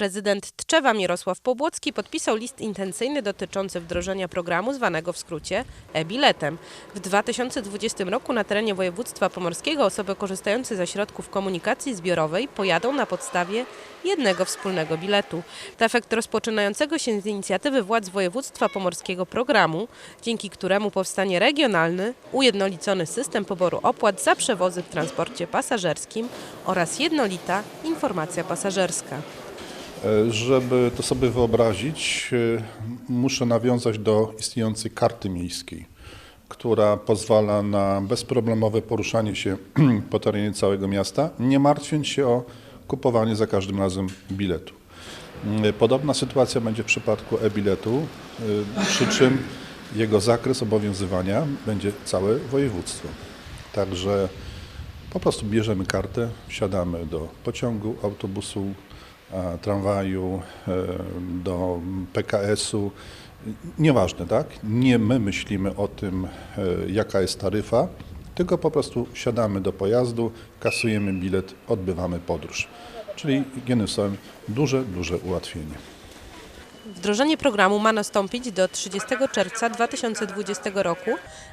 Prezydent Tczewa Mirosław Pobłocki podpisał list intencyjny dotyczący wdrożenia programu zwanego w skrócie e-biletem. W 2020 roku na terenie województwa pomorskiego osoby korzystające ze środków komunikacji zbiorowej pojadą na podstawie jednego wspólnego biletu. To efekt rozpoczynającego się z inicjatywy władz województwa pomorskiego programu, dzięki któremu powstanie regionalny, ujednolicony system poboru opłat za przewozy w transporcie pasażerskim oraz jednolita informacja pasażerska. E, Żeby to sobie wyobrazić, e, muszę nawiązać do istniejącej karty miejskiej, która pozwala na bezproblemowe poruszanie się po terenie całego miasta, nie martwiąc się o kupowanie za każdym razem biletu. Mm, Podobna sytuacja będzie w przypadku e-biletu, e, przy czym jego zakres obowiązywania będzie całe województwo. Także po prostu bierzemy kartę, wsiadamy do pociągu, autobusu, tramwaju, e, do PKS-u. Nieważne, tak? Nie my myślimy o tym, e, jaka jest taryfa, tylko po prostu siadamy do pojazdu, kasujemy bilet, odbywamy podróż. Czyli jednym słowem duże, duże ułatwienie. Wdrożenie programu ma nastąpić do 30 czerwca 2020 roku,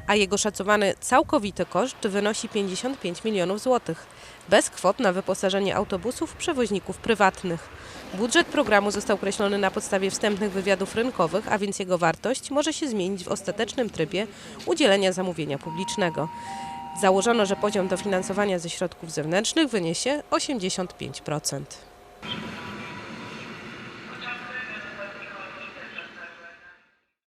a jego szacowany całkowity koszt wynosi 55 milionów złotych, bez kwot na wyposażenie autobusów przewoźników prywatnych. Budżet programu został określony na podstawie wstępnych wywiadów rynkowych, a więc jego wartość może się zmienić w ostatecznym trybie udzielenia zamówienia publicznego. Założono, że poziom dofinansowania ze środków zewnętrznych wyniesie 85%.